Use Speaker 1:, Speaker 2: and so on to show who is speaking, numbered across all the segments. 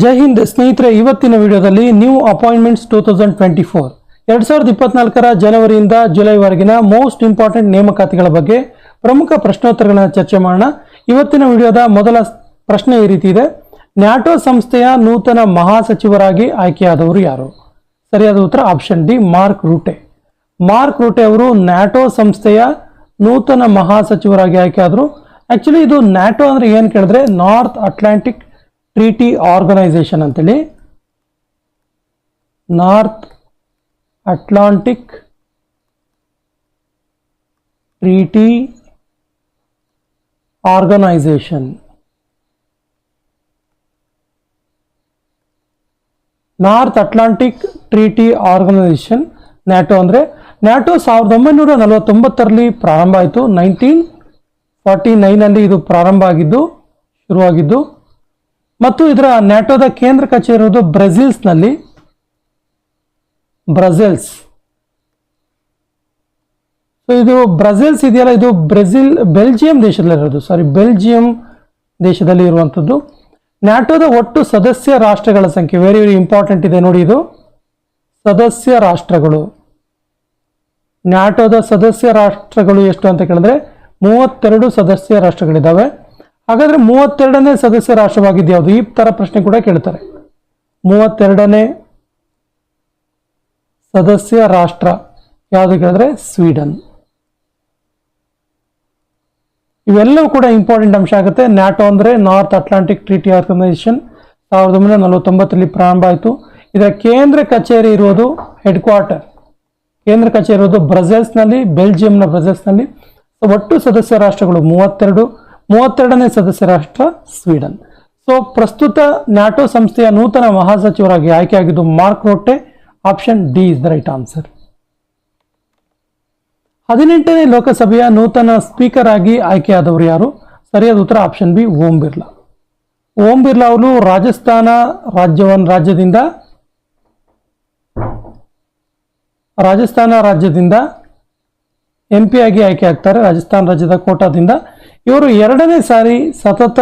Speaker 1: ಜೈ ಹಿಂದ್ ಸ್ನೇಹಿತರೆ, ಇವತ್ತಿನ ವಿಡಿಯೋದಲ್ಲಿ new appointments two thousand twenty four ಎರಡ್ ಸಾವಿರದ ಇಪ್ಪತ್ನಾಲ್ಕರ ಜನವರಿಯಿಂದ ಜುಲೈವರೆಗಿನ ಮೋಸ್ಟ್ ಇಂಪಾರ್ಟೆಂಟ್ ನೇಮಕಾತಿಗಳ ಬಗ್ಗೆ ಪ್ರಮುಖ ಪ್ರಶ್ನೋತ್ತರಗಳನ್ನು ಚರ್ಚೆ ಮಾಡೋಣ. ಇವತ್ತಿನ ವಿಡಿಯೋದ ಮೊದಲ ಪ್ರಶ್ನೆ ಈ ರೀತಿ ಇದೆ. ನ್ಯಾಟೋ ಸಂಸ್ಥೆಯ ನೂತನ ಮಹಾಸಚಿವರಾಗಿ ಆಯ್ಕೆಯಾದವರು ಯಾರು? ಸರಿಯಾದ ಉತ್ತರ option D, Mark Rutte. Mark Rutte ಅವರು ನ್ಯಾಟೋ ಸಂಸ್ಥೆಯ ನೂತನ ಮಹಾಸಚಿವರಾಗಿ ಆಯ್ಕೆಯಾದರು. ಆ್ಯಕ್ಚುಲಿ ಇದು ನ್ಯಾಟೋ ಅಂದರೆ ಏನು ಕೇಳಿದ್ರೆ, ನಾರ್ತ್ ಅಟ್ಲಾಂಟಿಕ್ ಟ್ರೀಟಿ ಆರ್ಗನೈಸೇಷನ್ ಅಂತೇಳಿ North Atlantic Treaty Organisation North Atlantic Treaty Organisation NATO ಅಂದರೆ ನ್ಯಾಟೋ ಸಾವಿರದ ಒಂಬೈನೂರ ನಲವತ್ತೊಂಬತ್ತರಲ್ಲಿ ಪ್ರಾರಂಭ ಆಯಿತು. ನೈನ್ಟೀನ್ ಫಾರ್ಟಿ ನೈನಲ್ಲಿ ಇದು ಪ್ರಾರಂಭ ಆಗಿದ್ದು, ಶುರುವಾಗಿದ್ದು. ಮತ್ತು ಇದರ ನ್ಯಾಟೋದ ಕೇಂದ್ರ ಕಚೇರಿ ಇರುವುದು ಬ್ರೆಜಿಲ್ಸ್ನಲ್ಲಿ. ಬ್ರೆಜಿಲ್ಸ್. ಸೊ ಇದು ಬ್ರೆಜಿಲ್ಸ್ ಇದೆಯಲ್ಲ, ಇದು ಬ್ರೆಜಿಲ್, ಬೆಲ್ಜಿಯಂ ದೇಶದಲ್ಲಿರೋದು. ಸಾರಿ ಬೆಲ್ಜಿಯಂ ದೇಶದಲ್ಲಿ ಇರುವಂಥದ್ದು. ನ್ಯಾಟೋದ ಒಟ್ಟು ಸದಸ್ಯ ರಾಷ್ಟ್ರಗಳ ಸಂಖ್ಯೆ ವೆರಿ ವೆರಿ ಇಂಪಾರ್ಟೆಂಟ್ ಇದೆ ನೋಡಿ ಇದು. ಸದಸ್ಯ ರಾಷ್ಟ್ರಗಳು. ನ್ಯಾಟೋದ ಸದಸ್ಯ ರಾಷ್ಟ್ರಗಳು ಎಷ್ಟು ಅಂತ ಕೇಳಿದ್ರೆ, ಮೂವತ್ತೆರಡು ಸದಸ್ಯ ರಾಷ್ಟ್ರಗಳಿದ್ದಾವೆ. ಹಾಗಾದ್ರೆ ಮೂವತ್ತೆರಡನೇ ಸದಸ್ಯ ರಾಷ್ಟ್ರವಾಗಿದ್ದು ಯಾವುದು? ಈ ತರ ಪ್ರಶ್ನೆ ಕೂಡ ಕೇಳ್ತಾರೆ. ಮೂವತ್ತೆರಡನೇ ಸದಸ್ಯ ರಾಷ್ಟ್ರ ಯಾವುದು ಕೇಳಿದ್ರೆ? ಸ್ವೀಡನ್. ಇವೆಲ್ಲವೂ ಕೂಡ ಇಂಪಾರ್ಟೆಂಟ್ ಅಂಶ ಆಗುತ್ತೆ. ನ್ಯಾಟೋ ಅಂದರೆ ನಾರ್ತ್ ಅಟ್ಲಾಂಟಿಕ್ ಟ್ರೀಟಿ ಆರ್ಗನೈಸೇಷನ್. ಸಾವಿರದ ಒಂಬೈನೂರ ನಲವತ್ತೊಂಬತ್ತರಲ್ಲಿ ಪ್ರಾರಂಭ ಆಯಿತು. ಇದರ ಕೇಂದ್ರ ಕಚೇರಿ ಇರುವುದು ಹೆಡ್ ಕ್ವಾರ್ಟರ್ ಕೇಂದ್ರ ಕಚೇರಿ ಇರೋದು ಬ್ರಝೆಲ್ಸ್ನಲ್ಲಿ ಬೆಲ್ಜಿಯಂನ ಬ್ರಝೆಲ್ಸ್ನಲ್ಲಿ ಒಟ್ಟು ಸದಸ್ಯ ರಾಷ್ಟ್ರಗಳು ಮೂವತ್ತೆರಡು. ಮೂವತ್ತೆರಡನೇ ಸದಸ್ಯ ರಾಷ್ಟ್ರ ಸ್ವೀಡನ್. ಸೊ ಪ್ರಸ್ತುತ ನ್ಯಾಟೋ ಸಂಸ್ಥೆಯ ನೂತನ ಮಹಾಸಚಿವರಾಗಿ ಆಯ್ಕೆಯಾಗಿದ್ದು Mark Rutte option D is the right answer ಹದಿನೆಂಟನೇ ಲೋಕಸಭೆಯ ನೂತನ ಸ್ಪೀಕರ್ ಆಗಿ ಆಯ್ಕೆಯಾದವರು ಯಾರು? ಸರಿಯಾದ ಉತ್ತರ ಆಪ್ಷನ್ ಬಿ ಓಂ ಬಿರ್ಲಾ. ಓಂ ಬಿರ್ಲಾ ಅವರು ರಾಜಸ್ಥಾನ ರಾಜ್ಯವನ್ ರಾಜ್ಯದಿಂದ, ರಾಜಸ್ಥಾನ ರಾಜ್ಯದಿಂದ ಎಂ ಪಿ ಆಗಿ ಆಯ್ಕೆ ಆಗ್ತಾರೆ ರಾಜಸ್ಥಾನ ರಾಜ್ಯದ ಕೋಟಾದಿಂದ ಇವರು ಎರಡನೇ ಸಾರಿ ಸತತ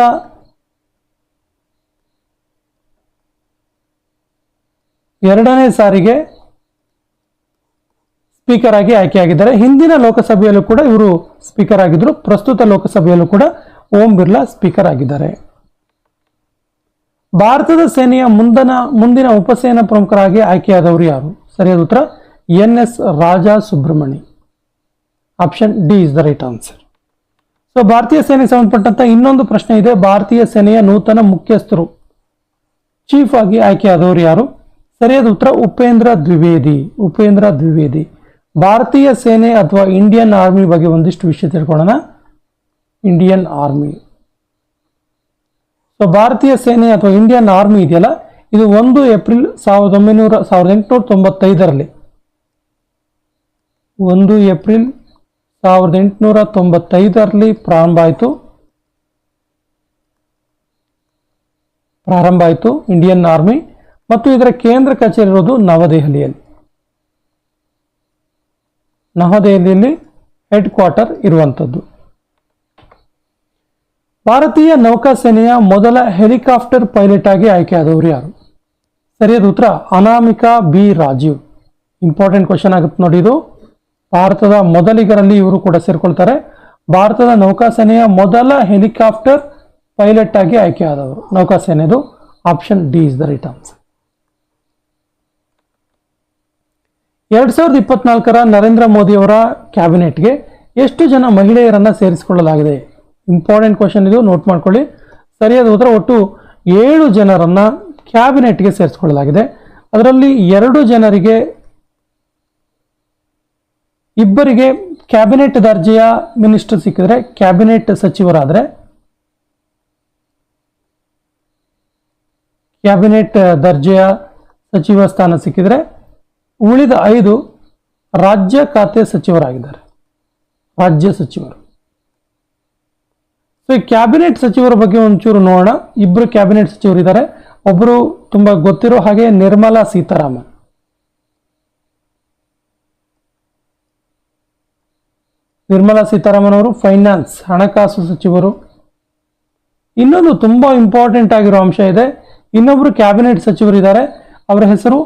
Speaker 1: ಎರಡನೇ ಸಾರಿಗೆ ಸ್ಪೀಕರ್ ಆಗಿ ಆಯ್ಕೆಯಾಗಿದ್ದಾರೆ. ಹಿಂದಿನ ಲೋಕಸಭೆಯಲ್ಲೂ ಕೂಡ ಇವರು ಸ್ಪೀಕರ್ ಆಗಿದ್ರು. ಪ್ರಸ್ತುತ ಲೋಕಸಭೆಯಲ್ಲೂ ಕೂಡ ಓಂ ಬಿರ್ಲಾ ಸ್ಪೀಕರ್ ಆಗಿದ್ದಾರೆ. ಭಾರತದ ಸೇನೆಯ ಮುಂದನ, ಮುಂದಿನ ಉಪಸೇನಾ ಪ್ರಮುಖರಾಗಿ ಆಯ್ಕೆಯಾದವರು ಯಾರು? ಸರಿಯಾದ ಉತ್ತರ, N S Raja Subramani option D is the right answer. So ಭಾರತೀಯ ಸೇನೆಗೆ ಸಂಬಂಧಪಟ್ಟಂತ ಇನ್ನೊಂದು ಪ್ರಶ್ನೆ ಇದೆ. ಭಾರತೀಯ ಸೇನೆಯ ನೂತನ ಮುಖ್ಯಸ್ಥರು ಚೀಫ್ ಆಗಿ ಆಯ್ಕೆಯಾದವರು ಯಾರು? ಸರಿಯಾದ ಉತ್ತರ ಉಪೇಂದ್ರ ದ್ವಿವೇದಿ. ಉಪೇಂದ್ರ ದ್ವಿವೇದಿ. ಭಾರತೀಯ ಸೇನೆ ಅಥವಾ ಇಂಡಿಯನ್ ಆರ್ಮಿ ಬಗ್ಗೆ ಒಂದಿಷ್ಟು ವಿಷಯ ತಿಳ್ಕೊಳ್ಳೋಣ. ಇಂಡಿಯನ್ ಆರ್ಮಿ ಸೊ ಭಾರತೀಯ ಸೇನೆ ಅಥವಾ ಇಂಡಿಯನ್ ಆರ್ಮಿ ಇದೆಯಲ್ಲ? ಇದು ಒಂದು ಏಪ್ರಿಲ್ ಸಾವಿರದ ಒಂಬೈನೂರ, ಸಾವಿರದ ಎಂಟುನೂರ ತೊಂಬತ್ತೈದರಲ್ಲಿ. ಒಂದು ಏಪ್ರಿಲ್ ಸಾವಿರದ ಎಂಟುನೂರ ತೊಂಬತ್ತೈದರಲ್ಲಿ ಪ್ರಾರಂಭ ಆಯಿತು ಪ್ರಾರಂಭ ಆಯಿತು ಇಂಡಿಯನ್ ಆರ್ಮಿ ಮತ್ತು ಇದರ ಕೇಂದ್ರ ಕಚೇರಿ ಇರೋದು ನವದೆಹಲಿಯಲ್ಲಿ. ನವದೆಹಲಿಯಲ್ಲಿ ಹೆಡ್ ಕ್ವಾರ್ಟರ್ ಇರುವಂಥದ್ದು. ಭಾರತೀಯ ನೌಕಾಸೇನೆಯ ಮೊದಲ ಹೆಲಿಕಾಪ್ಟರ್ ಪೈಲಟ್ ಆಗಿ ಆಯ್ಕೆಯಾದವರು ಯಾರು? ಸರಿಯಾದ ಉತ್ತರ Anamika B. Rajeev. Important question ಆಗುತ್ತೆ ನೋಡಿ ಇದು. ಭಾರತದ ಮೊದಲಿಗರಲ್ಲಿ ಇವರು ಕೂಡ ಸೇರ್ಕೊಳ್ತಾರೆ. ಭಾರತದ ನೌಕಾಸೇನೆಯ ಮೊದಲ ಹೆಲಿಕಾಪ್ಟರ್ ಪೈಲಟ್ ಆಗಿ ಆಯ್ಕೆಯಾದವರು. ನೌಕಾಸೇನೆದು option D is the right answer. ಎರಡ್ ಸಾವಿರದ ಇಪ್ಪತ್ನಾಲ್ಕರ ನರೇಂದ್ರ ಮೋದಿ ಅವರ ಕ್ಯಾಬಿನೆಟ್ಗೆ ಎಷ್ಟು ಜನ ಮಹಿಳೆಯರನ್ನ ಸೇರಿಸಿಕೊಳ್ಳಲಾಗಿದೆ? ಇಂಪಾರ್ಟೆಂಟ್ ಕ್ವಶನ್ ಇದು. ನೋಟ್ ಮಾಡ್ಕೊಳ್ಳಿ. ಸರಿಯಾದ ಉತ್ತರ ಒಟ್ಟು ಏಳು ಜನರನ್ನ ಕ್ಯಾಬಿನೆಟ್ಗೆ ಸೇರಿಸಿಕೊಳ್ಳಲಾಗಿದೆ. ಅದರಲ್ಲಿ ಎರಡು ಜನರಿಗೆ ಇಬ್ಬರಿಗೆ ಕ್ಯಾಬಿನೆಟ್ ದರ್ಜೆಯ ಮಿನಿಸ್ಟರ್ ಸಿಕ್ಕಿದ್ರೆ ಕ್ಯಾಬಿನೆಟ್ ಸಚಿವರಾದರೆ ಕ್ಯಾಬಿನೆಟ್ ದರ್ಜೆಯ ಸಚಿವ ಸ್ಥಾನ ಸಿಕ್ಕಿದ್ರೆ ಉಳಿದ ಐದು ರಾಜ್ಯ ಖಾತೆ ಸಚಿವರಾಗಿದ್ದಾರೆ. ರಾಜ್ಯ ಸಚಿವರು. ಸೊ ಈ ಕ್ಯಾಬಿನೆಟ್ ಸಚಿವರ ಬಗ್ಗೆ ಒಂಚೂರು ನೋಡೋಣ. ಇಬ್ಬರು ಕ್ಯಾಬಿನೆಟ್ ಸಚಿವರು ಇದ್ದಾರೆ ಒಬ್ಬರು ತುಂಬಾ ಗೊತ್ತಿರೋ ಹಾಗೆ ನಿರ್ಮಲಾ ಸೀತಾರಾಮನ್. ನಿರ್ಮಲಾ ಸೀತಾರಾಮನ್ ಅವರು ಫೈನಾನ್ಸ್ ಹಣಕಾಸು ಸಚಿವರು. ಇನ್ನೊಂದು ತುಂಬಾ ಇಂಪಾರ್ಟೆಂಟ್ ಆಗಿರೋ ಅಂಶ ಇದೆ. ಇನ್ನೊಬ್ರು ಕ್ಯಾಬಿನೆಟ್ ಸಚಿವರು ಇದ್ದಾರೆ ಅವರ ಹೆಸರು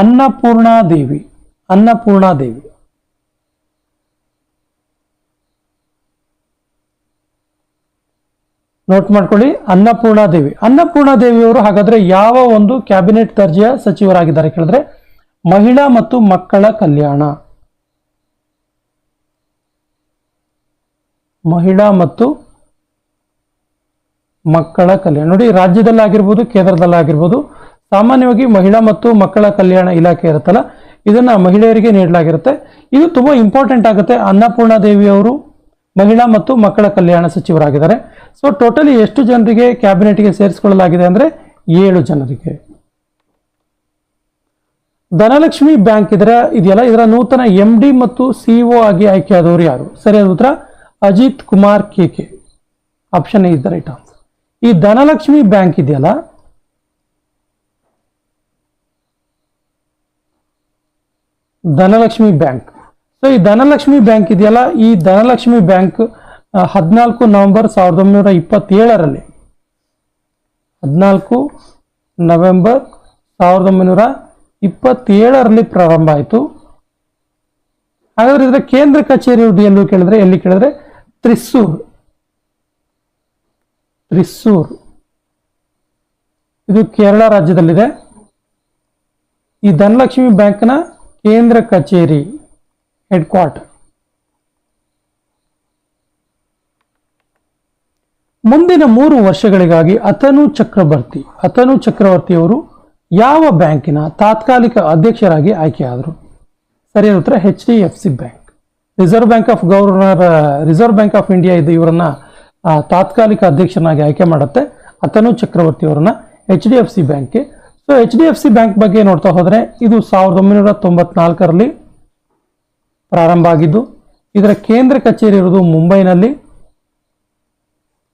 Speaker 1: ಅನ್ನಪೂರ್ಣಾದೇವಿ ಅನ್ನಪೂರ್ಣಾದೇವಿ ಅನ್ನಪೂರ್ಣಾ ದೇವಿ. ನೋಟ್ ಮಾಡ್ಕೊಳ್ಳಿ ಅನ್ನಪೂರ್ಣಾದೇವಿ ಅನ್ನಪೂರ್ಣಾದೇವಿಯವರು ಅನ್ನಪೂರ್ಣಾ ದೇವಿಯವರು ಹಾಗಾದ್ರೆ ಯಾವ ಒಂದು ಕ್ಯಾಬಿನೆಟ್ ದರ್ಜೆಯ ಸಚಿವರಾಗಿದ್ದಾರೆ ಕೇಳಿದ್ರೆ ಮಹಿಳಾ ಮತ್ತು ಮಕ್ಕಳ ಕಲ್ಯಾಣ. ಮಹಿಳಾ ಮತ್ತು ಮಕ್ಕಳ ಕಲ್ಯಾಣ. ನೋಡಿ, ರಾಜ್ಯದಲ್ಲಾಗಿರ್ಬೋದು, ಕೇಂದ್ರದಲ್ಲಾಗಿರ್ಬೋದು, ಸಾಮಾನ್ಯವಾಗಿ ಮಹಿಳಾ ಮತ್ತು ಮಕ್ಕಳ ಕಲ್ಯಾಣ ಇಲಾಖೆ ಇರುತ್ತಲ್ಲ, ಇದನ್ನ ಮಹಿಳೆಯರಿಗೆ ನೀಡಲಾಗಿರುತ್ತೆ. ಇದು ತುಂಬಾ ಇಂಪಾರ್ಟೆಂಟ್ ಆಗುತ್ತೆ. ಅನ್ನಪೂರ್ಣ ದೇವಿ ಅವರು ಮಹಿಳಾ ಮತ್ತು ಮಕ್ಕಳ ಕಲ್ಯಾಣ ಸಚಿವರಾಗಿದ್ದಾರೆ. ಸೊ ಟೋಟಲಿ ಎಷ್ಟು ಜನರಿಗೆ ಕ್ಯಾಬಿನೆಟ್ಗೆ ಸೇರಿಸಿಕೊಳ್ಳಲಾಗಿದೆ ಅಂದ್ರೆ ಏಳು ಜನರಿಗೆ. ಧನಲಕ್ಷ್ಮಿ ಬ್ಯಾಂಕ್ ಇದರ, ಇದೆಯಲ್ಲ, ಇದರ ನೂತನ ಎಂ ಡಿ ಮತ್ತು ಸಿಇಒ ಆಗಿ ಆಯ್ಕೆಯಾದವರು ಯಾರು? ಸರಿಯಾದ ಉತ್ತರ? Ajit Kumar K K. Option is the right answer ಈ ಧನಲಕ್ಷ್ಮಿ ಬ್ಯಾಂಕ್ ಇದೆಯಲ್ಲ? ಧನಲಕ್ಷ್ಮಿ ಬ್ಯಾಂಕ್. ಸೊ ಈ ಧನಲಕ್ಷ್ಮಿ ಬ್ಯಾಂಕ್ ಇದೆಯಲ್ಲ? ಈ ಧನಲಕ್ಷ್ಮಿ ಬ್ಯಾಂಕ್ ಹದಿನಾಲ್ಕು ನವೆಂಬರ್ ಸಾವಿರದ ಒಂಬೈನೂರ ಇಪ್ಪತ್ತೇಳರಲ್ಲಿ. ಹದಿನಾಲ್ಕು ನವೆಂಬರ್ ಸಾವಿರದ ಒಂಬೈನೂರ ಇಪ್ಪತ್ತೇಳರಲ್ಲಿ ಪ್ರಾರಂಭ ಆಯಿತು. ಹಾಗಾದ್ರೆ ಇದರ ಕೇಂದ್ರ ಕಚೇರಿ ಎಲ್ಲೂ ಕೇಳಿದ್ರೆ, ಎಲ್ಲಿ ಕೇಳಿದ್ರೆ ತ್ರಿಸ್ಸೂರ್. ತ್ರಿಸ್ಸೂರ್. ಇದು ಕೇರಳ ರಾಜ್ಯದಲ್ಲಿದೆ. ಈ ಧನಲಕ್ಷ್ಮಿ ಬ್ಯಾಂಕ್ನ ಕೇಂದ್ರ ಕಚೇರಿ ಹೆಡ್ ಕ್ವಾರ್ಟರ್ ಮುಂದಿನ ಮೂರು ವರ್ಷಗಳಿಗಾಗಿ ಅತನು ಚಕ್ರವರ್ತಿ ಅತನು ಚಕ್ರವರ್ತಿಯವರು ಯಾವ ಬ್ಯಾಂಕಿನ ತಾತ್ಕಾಲಿಕ ಅಧ್ಯಕ್ಷರಾಗಿ ಆಯ್ಕೆಯಾದರು? ಸರಿಯಾದ ಉತ್ತರ H D F C bank Reserve Bank of governor Reserve Bank of India ಇದು ಇವರನ್ನ ತಾತ್ಕಾಲಿಕ ಅಧ್ಯಕ್ಷನಾಗಿ ಆಯ್ಕೆ ಮಾಡುತ್ತೆ. ಅತನು ಚಕ್ರವರ್ತಿ ಅವರನ್ನ ಎಚ್ ಡಿ ಎಫ್ ಸಿ ಬ್ಯಾಂಕ್ಗೆ so H D F C bank ಬಗ್ಗೆ ನೋಡ್ತಾ ಹೋದರೆ ಇದು ಸಾವಿರದ ಒಂಬೈನೂರ ತೊಂಬತ್ನಾಲ್ಕರಲ್ಲಿ ಪ್ರಾರಂಭ ಆಗಿದ್ದು, ಇದರ ಕೇಂದ್ರ ಕಚೇರಿ ಇರೋದು ಮುಂಬೈನಲ್ಲಿ.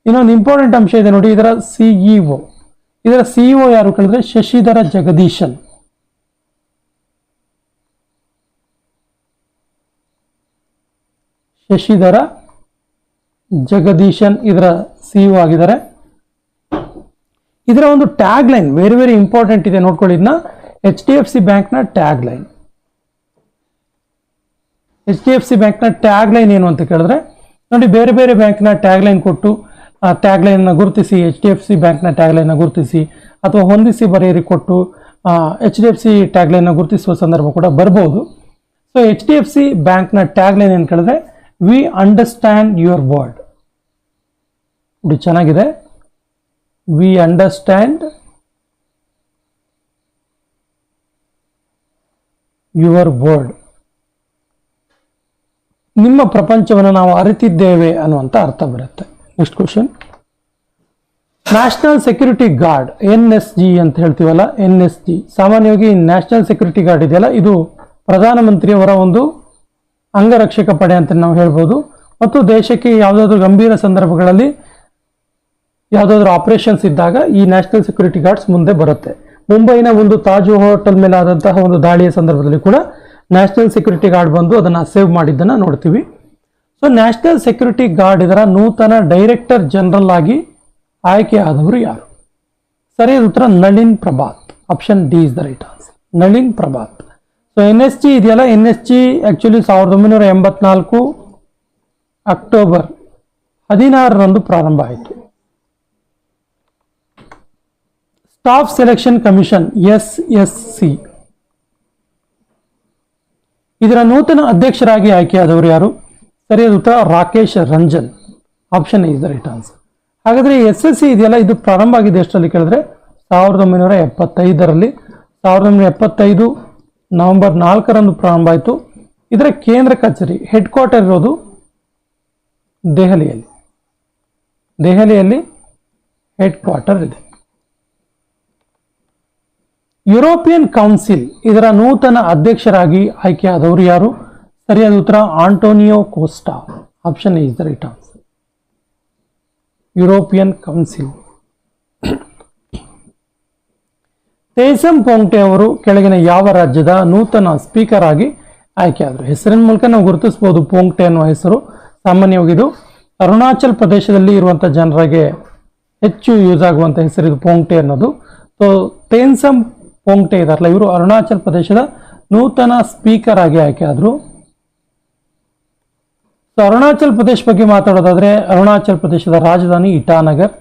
Speaker 1: ಇನ್ನೊಂದು ಇಂಪಾರ್ಟೆಂಟ್ ಅಂಶ ಇದೆ ನೋಡಿ, ಇದರ ಸಿಇಒ ಇದರ ಸಿಇಒ ಯಾರು ಕೇಳಿದ್ರೆ ಶಶಿಧರ ಜಗದೀಶನ್. ಶಶಿಧರ, ಜಗದೀಶನ್ ಇದರ ಸಿಇಒ ಆಗಿದ್ದಾರೆ. ಇದರ ಒಂದು tag line very very important ಇದೆ. ನೋಡ್ಕೊಳ್ಳಿ ಇದನ್ನ ಎಚ್ ಡಿ ಎಫ್ ಸಿ ಬ್ಯಾಂಕ್ನ tag line H D F C ಬ್ಯಾಂಕ್ನ ಟ್ಯಾಗ್ ಲೈನ್ ಏನು ಅಂತ ಕೇಳಿದ್ರೆ, ನೋಡಿ ಬೇರೆ ಬೇರೆ ಬ್ಯಾಂಕ್ನ ಟ್ಯಾಗ್ ಲೈನ್ ಕೊಟ್ಟು, ಆ ಟ್ಯಾಗ್ ಲೈನ್ನ ಗುರುತಿಸಿ ಎಚ್ ಡಿ ಎಫ್ ಸಿ ಬ್ಯಾಂಕ್ನ ಟ್ಯಾಗ್ ಲೈನ್ನ ಗುರುತಿಸಿ, ಅಥವಾ ಹೊಂದಿಸಿ ಬರೆಯಿರಿ ಕೊಟ್ಟು H D F C tag ಲೈನ್ನ ಗುರುತಿಸುವ ಸಂದರ್ಭ ಕೂಡ ಬರ್ಬೋದು. So H D F C ಬ್ಯಾಂಕ್ನ ಟ್ಯಾಗ್ ಲೈನ್ ಏನು ಕೇಳಿದ್ರೆ ವಿ ಅಂಡರ್ಸ್ಟ್ಯಾಂಡ್ ಯುವರ್ ವರ್ಡ್ ನೋಡಿ ಚೆನ್ನಾಗಿದೆ. ವಿ ಅಂಡರ್ಸ್ಟ್ಯಾಂಡ್ ಯುವರ್ ವರ್ಡ್ ನಿಮ್ಮ ಪ್ರಪಂಚವನ್ನು ನಾವು ಅರಿತಿದ್ದೇವೆ ಅನ್ನುವಂಥ ಅರ್ಥ ಬರುತ್ತೆ. Next question National Security Guard N S G ಅಂತ ಹೇಳ್ತೀವಲ್ಲ ಎನ್ ಎಸ್ ಜಿ ಸಾಮಾನ್ಯವಾಗಿ ನ್ಯಾಷನಲ್ ಸೆಕ್ಯೂರಿಟಿ ಗಾರ್ಡ್ ಇದೆಯಲ್ಲ, ಇದು ಪ್ರಧಾನಮಂತ್ರಿಯವರ ಒಂದು ಅಂಗರಕ್ಷಕ ಪಡೆ ಅಂತ ನಾವು ಹೇಳ್ಬೋದು. ಮತ್ತು ದೇಶಕ್ಕೆ ಯಾವುದಾದ್ರೂ ಗಂಭೀರ ಸಂದರ್ಭಗಳಲ್ಲಿ ಯಾವುದಾದ್ರು ಆಪರೇಷನ್ಸ್ ಇದ್ದಾಗ ಈ ನ್ಯಾಷನಲ್ ಸೆಕ್ಯೂರಿಟಿ ಗಾರ್ಡ್ಸ್ ಮುಂದೆ ಬರುತ್ತೆ. ಮುಂಬೈನ ಒಂದು ತಾಜು ಹೋಟೆಲ್ ಮೇಲೆ ಆದಂತಹ ಒಂದು ದಾಳಿಯ ಸಂದರ್ಭದಲ್ಲಿ ಕೂಡ ನ್ಯಾಷನಲ್ ಸೆಕ್ಯೂರಿಟಿ ಗಾರ್ಡ್ ಬಂದು ಅದನ್ನು ಸೇವ್ ಮಾಡಿದ್ದನ್ನು ನೋಡ್ತೀವಿ. ಸೊ ನ್ಯಾಷನಲ್ ಸೆಕ್ಯೂರಿಟಿ ಗಾರ್ಡ್ ಇದರ ನೂತನ ಡೈರೆಕ್ಟರ್ ಜನರಲ್ ಆಗಿ ಆಯ್ಕೆಯಾದವರು ಯಾರು? ಸರಿಯಾದ ಉತ್ತರ Nalin Prabhat. Option D is the right answer Nalin Prabhat. So N S G ಇದೆಯಲ್ಲ? ಎನ್ ಎಸ್ ಜಿ ಆ್ಯಕ್ಚುಲಿ ಸಾವಿರದ ಒಂಬೈನೂರ ಎಂಬತ್ನಾಲ್ಕು ಅಕ್ಟೋಬರ್ ಹದಿನಾರರಂದು ಪ್ರಾರಂಭ ಆಯಿತು. Staff selection commission S S C ಇದರ ನೂತನ ಅಧ್ಯಕ್ಷರಾಗಿ ಆಯ್ಕೆಯಾದವರು ಯಾರು? ಸರಿಯಾದ ಉತ್ತರ Rakesh Ranjan. Option is the right answer ಹಾಗಾದ್ರೆ ಎಸ್ ಎಸ್ ಸಿ ಇದೆಯಲ್ಲ? ಇದು ಪ್ರಾರಂಭ ಆಗಿದೆ ಎಷ್ಟರಲ್ಲಿ ಕೇಳಿದ್ರೆ? ಸಾವಿರದ ಒಂಬೈನೂರ ಎಪ್ಪತ್ತೈದರಲ್ಲಿ. ಸಾವಿರದ ಒಂಬೈನೂರ ಎಪ್ಪತ್ತೈದು ನವೆಂಬರ್ ನಾಲ್ಕರಂದು ಪ್ರಾರಂಭ ಆಯಿತು ಇದರ ಕೇಂದ್ರ ಕಚೇರಿ ಹೆಡ್ ಕ್ವಾರ್ಟರ್ ಇರೋದು ದೆಹಲಿಯಲ್ಲಿ. ದೆಹಲಿಯಲ್ಲಿ ಹೆಡ್ ಕ್ವಾರ್ಟರ್ ಇದೆ. ಯುರೋಪಿಯನ್ ಕೌನ್ಸಿಲ್ ಇದರ ನೂತನ ಅಧ್ಯಕ್ಷರಾಗಿ ಆಯ್ಕೆಯಾದವರು ಯಾರು? ಸರಿಯಾದ ಉತ್ತರ, Antonio Costa. Option is the right answer European Council ತೇಸಂ ಕೋಂಗ್ಟೆ ಅವರು ಕೆಳಗಿನ ಯಾವ ರಾಜ್ಯದ ನೂತನ ಸ್ಪೀಕರ್ ಆಗಿ ಆಯ್ಕೆಯಾದರು? ಹೆಸರಿನ ಮೂಲಕ ನಾವು ಗುರುತಿಸಬಹುದು ಪೋಂಗ್ಟೆ ಅನ್ನುವ ಹೆಸರು. ಸಾಮಾನ್ಯವಾಗಿ ಇದು ಅರುಣಾಚಲ್ ಪ್ರದೇಶದಲ್ಲಿ ಇರುವಂಥ ಜನರಿಗೆ ಹೆಚ್ಚು ಯೂಸ್ ಆಗುವಂಥ ಹೆಸರು ಇದು ಪೋಂಗ್ಟೆ ಅನ್ನೋದು. ಸೊ ತೇನ್ಸಮ್ ಪೋಂಗ್ಟೆ ಇದಾರಲ್ಲ, ಇವರು ಅರುಣಾಚಲ್ ಪ್ರದೇಶದ ನೂತನ ಸ್ಪೀಕರ್ ಆಗಿ ಆಯ್ಕೆ ಆದರು ಸೊ ಅರುಣಾಚಲ್ ಪ್ರದೇಶ ಬಗ್ಗೆ ಮಾತಾಡೋದಾದ್ರೆ, ಅರುಣಾಚಲ್ ಪ್ರದೇಶದ ರಾಜಧಾನಿ ಇಟಾನಗರ್.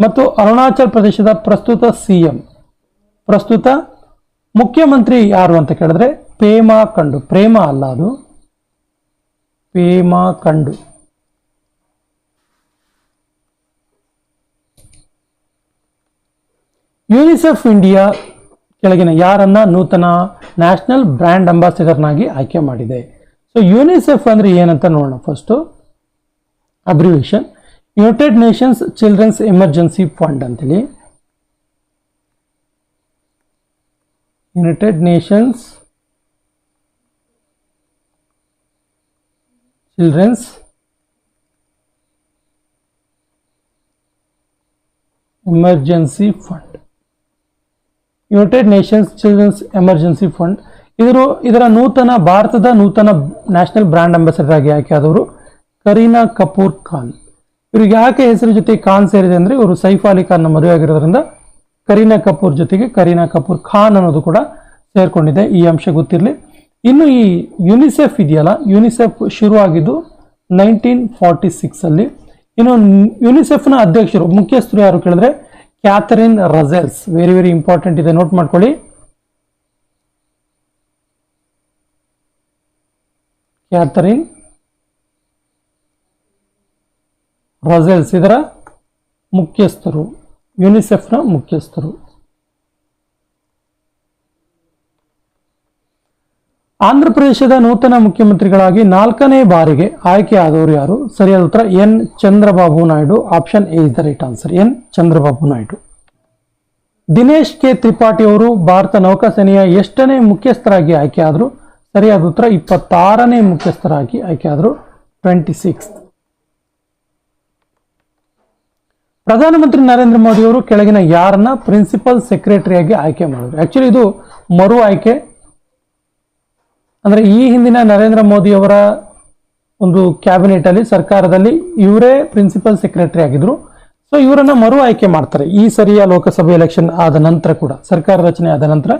Speaker 1: ಮತ್ತು ಅರುಣಾಚಲ್ ಪ್ರದೇಶದ ಪ್ರಸ್ತುತ ಸಿಎಂ. ಪ್ರಸ್ತುತ ಮುಖ್ಯಮಂತ್ರಿ ಯಾರು ಅಂತ ಕೇಳಿದ್ರೆ ಪೇಮಾ ಕಂಡು. ಪ್ರೇಮ ಅಲ್ಲ ಅದು. ಪೇಮಾ ಕಂಡು. ಯುನಿಸೆಫ್ ಇಂಡಿಯಾ ಕೆಳಗಿನ ಯಾರನ್ನ ನೂತನ ನ್ಯಾಷನಲ್ ಬ್ರ್ಯಾಂಡ್ ಅಂಬಾಸಿಡರ್ನಾಗಿ ಆಯ್ಕೆ ಮಾಡಿದೆ. ಸೊ ಯುನಿಸೆಫ್ ಅಂದ್ರೆ ಏನಂತ ನೋಡೋಣ first abbreviation United Nations Children's Emergency Fund ಅಂತೇಳಿ. United Nations Children's Emergency Fund United Nations Children's Emergency Fund ಇದರ ಇದರ ನೂತನ, ಭಾರತದ ನೂತನ ನ್ಯಾಷನಲ್ ಬ್ರ್ಯಾಂಡ್ ಅಂಬಾಸಿಡರ್ ಆಗಿ ಆಯ್ಕೆ ಆದವರು ಕರೀನಾ ಕಪೂರ್ ಖಾನ್. ಇವ್ರಿಗೆ ಯಾಕೆ ಹೆಸರು ಜೊತೆ ಖಾನ್ ಸೇರಿದೆ ಅಂದ್ರೆ ಇವರು ಸೈಫ್ ಅಲಿ ಖಾನ್ ಮದುವೆ ಆಗಿರೋದ್ರಿಂದ ಕರೀನಾ ಕಪೂರ್ ಜೊತೆಗೆ ಕರೀನಾ ಕಪೂರ್ ಖಾನ್ ಅನ್ನೋದು ಕೂಡ ಸೇರ್ಕೊಂಡಿದೆ. ಈ ಅಂಶ ಗೊತ್ತಿರಲಿ. ಇನ್ನು ಈ ಯುನಿಸೆಫ್ ಇದೆಯಲ್ಲ, ಯುನಿಸೆಫ್ ಶುರುವಾಗಿದ್ದು ನೈನ್ಟೀನ್ ಫಾರ್ಟಿ ಸಿಕ್ಸ್ ಅಲ್ಲಿ. ಇನ್ನು ಯುನಿಸೆಫ್ನ ಅಧ್ಯಕ್ಷರು, ಮುಖ್ಯಸ್ಥರು ಯಾರು ಕೇಳಿದ್ರೆ Catherine Russell. Very very important ಇದೆ ನೋಟ್ ಮಾಡ್ಕೊಳ್ಳಿ. ಕ್ಯಾಥರಿನ್ ರಜೆಲ್ಸ್ ಇದರ ಮುಖ್ಯಸ್ಥರು ಯುನಿಸೆಫ್ನ ಮುಖ್ಯಸ್ಥರು. ಆಂಧ್ರ ಪ್ರದೇಶದ ನೂತನ ಮುಖ್ಯಮಂತ್ರಿಗಳಾಗಿ ನಾಲ್ಕನೇ ಬಾರಿಗೆ ಆಯ್ಕೆಯಾದವರು ಯಾರು? ಸರಿಯಾದ ಉತ್ತರ, N. Chandrababu Naidu. Option A is the right answer. N. Chandrababu Naidu. Dinesh K Tripathi Bharat Bharat ನೌಕಾಸೇನೆಯ ಎಷ್ಟನೇ ಮುಖ್ಯಸ್ಥರಾಗಿ ಆಯ್ಕೆಯಾದರು ಸರಿಯಾದ ಉತ್ತರ, ಇಪ್ಪತ್ತಾರನೇ ಮುಖ್ಯಸ್ಥರಾಗಿ ಆಯ್ಕೆಯಾದರು ಟ್ವೆಂಟಿ ಸಿಕ್ಸ್ ಪ್ರಧಾನಮಂತ್ರಿ ನರೇಂದ್ರ ಮೋದಿ ಅವರು ಕೆಳಗಿನ ಯಾರನ್ನ ಪ್ರಿನ್ಸಿಪಲ್ ಸೆಕ್ರೆಟರಿಯಾಗಿ ಆಯ್ಕೆ ಮಾಡಿದ್ರು. ಆಕ್ಚುಲಿ ಇದು ಮರು ಆಯ್ಕೆ. ಅಂದ್ರೆ ಈ ಹಿಂದಿನ ನರೇಂದ್ರ ಮೋದಿ ಅವರ ಒಂದು ಕ್ಯಾಬಿನೆಟ್ ಅಲ್ಲಿ, ಸರ್ಕಾರದಲ್ಲಿ ಇವರೇ ಪ್ರಿನ್ಸಿಪಲ್ ಸೆಕ್ರೆಟರಿ ಆಗಿದ್ರು. ಸೊ ಇವರನ್ನ ಮರು ಆಯ್ಕೆ ಮಾಡ್ತಾರೆ. ಈ ಸರಿಯ ಲೋಕಸಭೆ ಎಲೆಕ್ಷನ್ ಆದ ನಂತರ ಕೂಡ, ಸರ್ಕಾರ ರಚನೆ ಆದ ನಂತರ.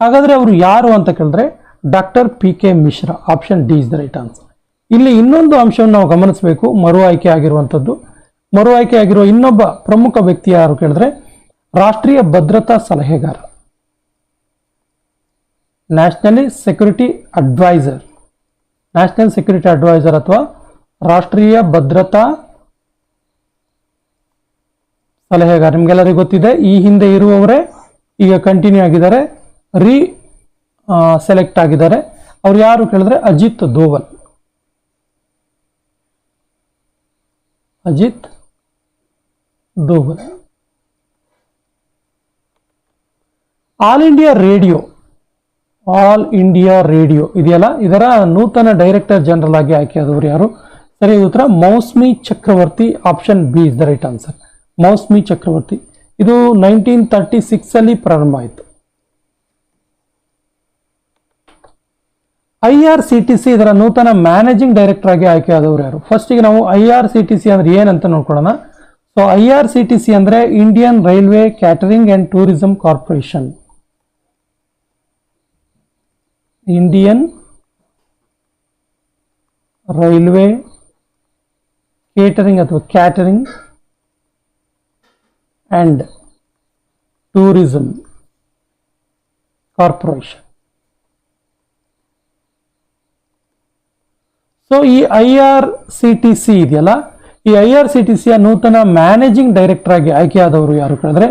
Speaker 1: ಹಾಗಾದ್ರೆ ಅವರು ಯಾರು ಅಂತ ಕೇಳಿದ್ರೆ doctor P K Mishra option D is the right answer ಇಲ್ಲಿ ಇನ್ನೊಂದು ಅಂಶವನ್ನು ನಾವು ಗಮನಿಸಬೇಕು, ಮರು ಆಯ್ಕೆ ಆಗಿರುವಂಥದ್ದು. ಮರು ಆಯ್ಕೆ ಆಗಿರುವ ಇನ್ನೊಬ್ಬ ಪ್ರಮುಖ ವ್ಯಕ್ತಿ ಯಾರು ಕೇಳಿದ್ರೆ ರಾಷ್ಟ್ರೀಯ ಭದ್ರತಾ ಸಲಹೆಗಾರ. National security adviser national security adviser ಅಥವಾ ರಾಷ್ಟ್ರೀಯ ಭದ್ರತಾ ಸಲಹೆಗಾರ. ನಿಮಗೆಲ್ಲರಿಗೂ ಗೊತ್ತಿದೆ, ಈ ಹಿಂದೆ ಇರುವವರೇ ಈಗ ಕಂಟಿನ್ಯೂ ಆಗಿದ್ದಾರೆ ರೀ ಸೆಲೆಕ್ಟ್ ಆಗಿದ್ದಾರೆ. ಅವ್ರು ಯಾರು ಕೇಳಿದ್ರೆ Ajit Doval. Ajit Doval All India Radio All India Radio ಇದೆಯಲ್ಲ? ಇದರ ನೂತನ ಡೈರೆಕ್ಟರ್ ಜನರಲ್ ಆಗಿ ಆಯ್ಕೆಯಾದವರು ಯಾರು? ಸರಿ ಉತ್ತರ, Mousumi Chakraborty option B is the right answer Mousumi Chakraborty. ಇದು ನೈನ್ಟೀನ್ ತರ್ಟಿ ಸಿಕ್ಸ್ ಅಲ್ಲಿ ಪ್ರಾರಂಭ ಆಯಿತು. I R C T C ಇದರ ನೂತನ ಮ್ಯಾನೇಜಿಂಗ್ ಡೈರೆಕ್ಟರ್ ಆಗಿ ಆಯ್ಕೆಯಾದವರು ಯಾರು? ಫಸ್ಟಿಗೆ ನಾವು I R C T C ಅಂದ್ರೆ ಏನಂತ ನೋಡ್ಕೊಳ್ಳೋಣ. So I R C T C ಅಂದ್ರೆ Indian Railway Catering and Tourism Corporation Indian Railway Catering ಅಥವಾ catering and tourism corporation so ಈ I R C T C ಇದೆಯಲ್ಲ ಈ ಐ ಆರ್ ಸಿ ಟಿ ಸಿಯ ನೂತನ ಮ್ಯಾನೇಜಿಂಗ್ ಡೈರೆಕ್ಟರ್ ಆಗಿ ಆಯ್ಕೆಯಾದವರು ಯಾರು ಕೇಳಿದ್ರೆ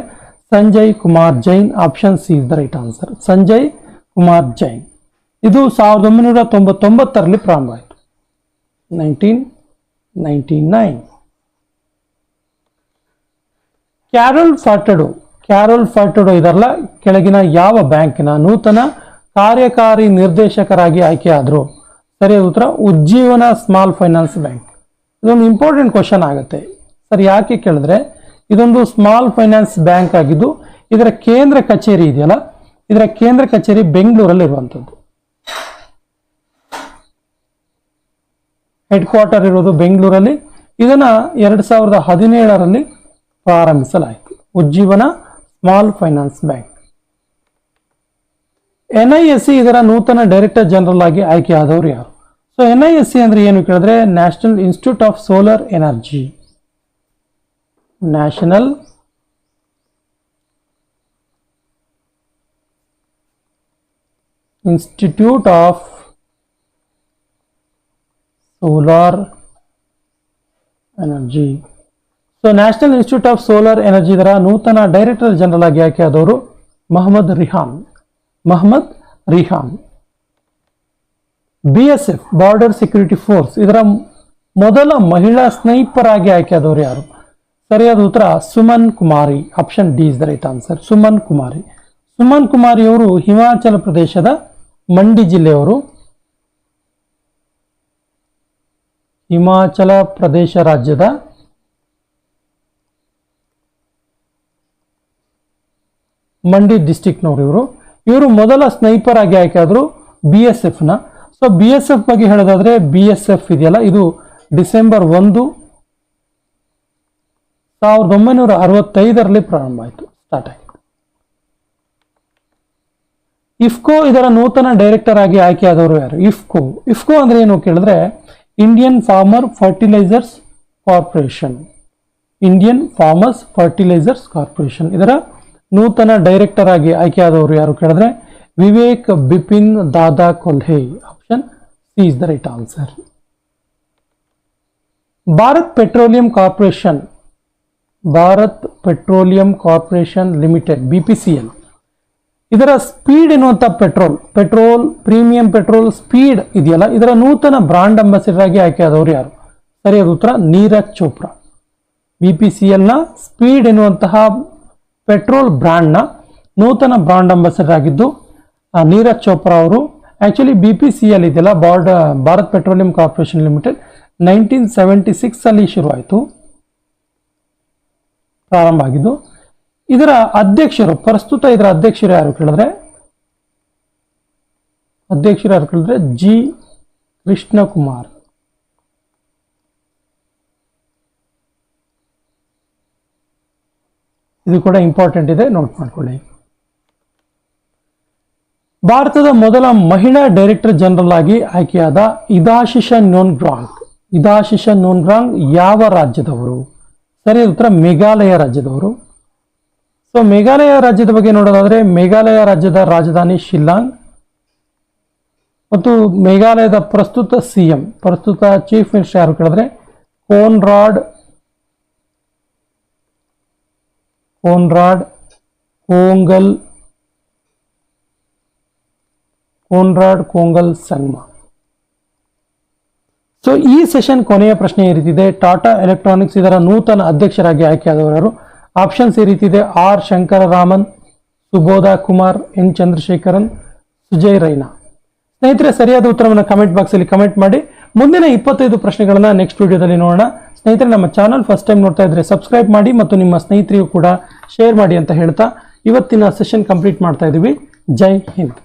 Speaker 1: Sanjay Kumar Jain, option C is the right answer. Sanjay Kumar Jain. ಇದು ಸಾವಿರದ ಒಂಬೈನೂರ ತೊಂಬತ್ತೊಂಬತ್ತರಲ್ಲಿ ಪ್ರಾರಂಭ ಆಯಿತು. Nineteen ninety nine. Carol Furtado Carol Furtado ಇದರಲ್ಲ, ಕೆಳಗಿನ ಯಾವ ಬ್ಯಾಂಕಿನ ನೂತನ ಕಾರ್ಯಕಾರಿ ನಿರ್ದೇಶಕರಾಗಿ ಆಯ್ಕೆಯಾದರು? ಸರಿಯಾದ ಉತ್ತರ, ಉಜ್ಜೀವನ ಸ್ಮಾಲ್ ಫೈನಾನ್ಸ್ ಬ್ಯಾಂಕ್. ಇದೊಂದು ಇಂಪಾರ್ಟೆಂಟ್ ಕ್ವಶನ್ ಆಗುತ್ತೆ. ಸರ್, ಯಾಕೆ ಕೇಳಿದ್ರೆ, ಇದೊಂದು ಸ್ಮಾಲ್ ಫೈನಾನ್ಸ್ ಬ್ಯಾಂಕ್ ಆಗಿದ್ದು, ಇದರ ಕೇಂದ್ರ ಕಚೇರಿ ಇದೆಯಲ್ಲ, ಇದರ ಕೇಂದ್ರ ಕಚೇರಿ ಬೆಂಗಳೂರಲ್ಲಿ ಇರುವಂಥದ್ದು. ಹೆಡ್ ಕ್ವಾರ್ಟರ್ ಇರೋದು ಬೆಂಗಳೂರಲ್ಲಿ. ಇದನ್ನ ಎರಡು ಸಾವಿರದ ಹದಿನೇಳರಲ್ಲಿ ಪ್ರಾರಂಭಿಸಲಾಯಿತು. Ujjivan small finance bank N I ಇದರ ನೂತನ ಡೈರೆಕ್ಟರ್ ಜನರಲ್ ಆಗಿ ಆಯ್ಕೆಯಾದವರು ಯಾರು? So N I S C ಅಂದ್ರೆ ಏನು ಕೇಳಿದ್ರೆ National Institute of Solar Energy National Institute of Solar Energy so National Institute of Solar Energy ಇದರ ನೂತನ ಡೈರೆಕ್ಟರ್ ಜನರಲ್ ಆಗಿ ಆಯ್ಕೆಯಾದವರು Mohammad Rihan. Mohammad Rihan. B F Border Security Force ಇದರ ಮೊದಲ ಮಹಿಳಾ sniper ಆಗಿ ಆಯ್ಕೆಯಾದವರು ಯಾರು? ಸರಿಯಾದ ಉತ್ತರ, Suman Kumari. Option D is the right answer Suman Kumari. Suman Kumari ಅವರು ಹಿಮಾಚಲ ಪ್ರದೇಶದ ಮಂಡಿ ಜಿಲ್ಲೆಯವರು. ಹಿಮಾಚಲ ಪ್ರದೇಶ ರಾಜ್ಯದ ಮಂಡಿ ಡಿಸ್ಟಿಕ್ನವರು ಇವರು. ಇವರು ಮೊದಲ ಸ್ನೈಪರ್ ಆಗಿ ಆಯ್ಕೆಯಾದರು ಬಿ ಎಸ್ ಎಫ್ನ ಸೊ ಬಿ ಎಸ್ ಎಫ್ ಬಗ್ಗೆ ಹೇಳೋದಾದ್ರೆ ಬಿ ಎಸ್ ಎಫ್ ಇದೆಯಲ್ಲ, ಇದು ಡಿಸೆಂಬರ್ ಒಂದು, ಸಾವಿರದ ಒಂಬೈನೂರ ಅರವತ್ತೈದರಲ್ಲಿ ಪ್ರಾರಂಭ ಆಯಿತು ಸ್ಟಾರ್ಟ್ ಆಯಿತು. ಇಫ್ಕೋ ಇದರ ನೂತನ ಡೈರೆಕ್ಟರ್ ಆಗಿ ಆಯ್ಕೆಯಾದವರು ಯಾರು? ಇಫ್ಕೋ ಇಫ್ಕೋ ಅಂದ್ರೆ ಏನು ಕೇಳಿದ್ರೆ Indian farmer fertilisers corporation Indian farmers fertilisers corporation ಇದರ ನೂತನ ಡೈರೆಕ್ಟರ್ ಆಗಿ ಆಯ್ಕೆಯಾದವರು ಯಾರು ಕೇಳಿದ್ರೆ Vivek Bipin Dada Kolhe option is the the right Bharat petroleum corporation Bharat petroleum corporation limited BPCL ಇದರ ಸ್ಪೀಡ್ ಎನ್ನುವಂಥ petrol petrol premium petrol speed ಇದೆಯಲ್ಲ? ಇದರ ನೂತನ ಬ್ರಾಂಡ್ ಅಂಬಾಸಿಡರ್ ಆಗಿ ಆಯ್ಕೆಯಾದವರು ಯಾರು? ಸರಿಯಾದ ಉತ್ತರ, Neeraj Chopra. B P C ಎಲ್ನ speed ಎನ್ನುವಂತಹ ಪೆಟ್ರೋಲ್ ಬ್ರ್ಯಾಂಡ್ನ ನೂತನ ಬ್ರಾಂಡ್ ಅಂಬಾಸಿಡರ್ ಆಗಿದ್ದು ನೀರಜ್ ಚೋಪ್ರಾ ಅವರು actually B P C L ಇದೆಯಲ್ಲ border Bharat petroleum corporation limited nineteen seventy six ಅಲ್ಲಿ ಶುರುವಾಯಿತು ಪ್ರಾರಂಭ ಆಗಿದ್ದು, ಇದರ ಅಧ್ಯಕ್ಷರು, ಪ್ರಸ್ತುತ ಇದರ ಅಧ್ಯಕ್ಷರು ಯಾರು ಕೇಳಿದ್ರೆ, ಅಧ್ಯಕ್ಷರು ಯಾರು ಕೇಳಿದ್ರೆ, ಜಿ. ಕೃಷ್ಣಕುಮಾರ್. ಇದು ಕೂಡ ಇಂಪಾರ್ಟೆಂಟ್ ಇದೆ ನೋಟ್ ಮಾಡ್ಕೊಳ್ಳಿ. ಭಾರತದ ಮೊದಲ ಮಹಿಳಾ ಡೈರೆಕ್ಟರ್ ಜನರಲ್ ಆಗಿ ಆಯ್ಕೆಯಾದ ಇದಾಶಿಷ ನೋನ್ಗ್ರಾಂಗ್. ಇದಾಶಿಷ ನೋನ್ಗ್ರಾಂಗ್ ಯಾವ ರಾಜ್ಯದವರು? ಸರಿ ಉತ್ತರ ಮೇಘಾಲಯ ರಾಜ್ಯದವರು. ಸೊ ಮೇಘಾಲಯ ರಾಜ್ಯದ ಬಗ್ಗೆ ನೋಡೋದಾದರೆ, ಮೇಘಾಲಯ ರಾಜ್ಯದ ರಾಜಧಾನಿ ಶಿಲ್ಲಾಂಗ್ ಮತ್ತು ಮೇಘಾಲಯದ ಪ್ರಸ್ತುತ ಸಿ ಎಂ, ಪ್ರಸ್ತುತ ಚೀಫ್ ಮಿನಿಸ್ಟರ್ ಯಾರು ಕೇಳಿದ್ರೆ? ಕೋನ್ರಾಡ್ ಕೋನ್ರಾಡ್, ಕೋಂಗಲ್ ಕೋನ್ರಾಡ್ ಕೋಂಗಲ್ ಸಂಗ್ಮಾ ಸೊ ಈ ಸೆಷನ್ ಕೊನೆಯ ಪ್ರಶ್ನೆ ಈ ಟಾಟಾ ಎಲೆಕ್ಟ್ರಾನಿಕ್ಸ್ ಇದರ ನೂತನ ಅಧ್ಯಕ್ಷರಾಗಿ ಆಯ್ಕೆಯಾದವರು ಆಪ್ಷನ್ಸ್ ಈ ಇದೆ ಆರ್ ಶಂಕರರಾಮನ್ ಸುಬೋಧ ಕುಮಾರ್ ಎನ್ ಚಂದ್ರಶೇಖರನ್ ಸುಜಯ್ ರೈನಾ ಸ್ನೇಹಿತರೆ, ಸರಿಯಾದ ಉತ್ತರವನ್ನು ಕಮೆಂಟ್ ಬಾಕ್ಸ್ ಅಲ್ಲಿ ಕಮೆಂಟ್ ಮಾಡಿ. ಮುಂದಿನ ಇಪ್ಪತ್ತೈದು ಪ್ರಶ್ನೆಗಳನ್ನ ನೆಕ್ಸ್ಟ್ ವಿಡಿಯೋದಲ್ಲಿ ನೋಡೋಣ. ಸ್ನೇಹಿತರೆ, ನಮ್ಮ ಚಾನಲ್ ಫಸ್ಟ್ ಟೈಮ್ ನೋಡ್ತಾ ಇದ್ರೆ ಸಬ್ಸ್ಕ್ರೈಬ್ ಮಾಡಿ ಮತ್ತು ನಿಮ್ಮ ಸ್ನೇಹಿತರಿಗೂ ಕೂಡ ಶೇರ್ ಮಾಡಿ ಅಂತ ಹೇಳ್ತಾ ಇವತ್ತಿನ ಸೆಷನ್ ಕಂಪ್ಲೀಟ್ ಮಾಡ್ತಾ ಇದ್ದೀವಿ ಜೈ ಹಿಂದ್.